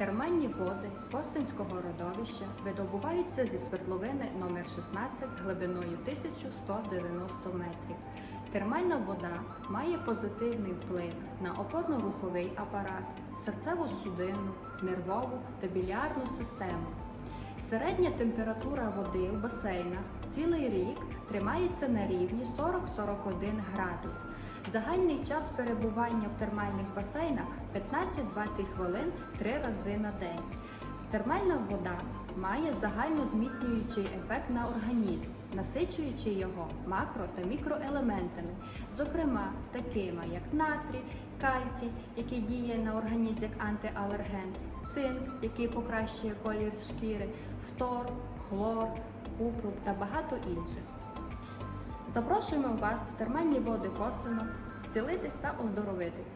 Термальні води Костинського родовища видобуваються зі свердловини номер 16 глибиною 1190 метрів. Термальна вода має позитивний вплив на опорно-руховий апарат, серцево-судинну, нервову та білярну систему. Середня температура води в басейнах цілий рік тримається на рівні 40-41 градус. Загальний час перебування в термальних басейнах 15-20 хвилин три рази на день. Термальна вода має загально зміцнюючий ефект на організм, насичуючи його макро та мікроелементами, зокрема такими як натрій, кальцій, який діє на організм як антиалерген, цинк, який покращує колір шкіри, фтор, хлор, купру та багато інших. Запрошуємо вас в термальні води Косино зцілитись та оздоровитись.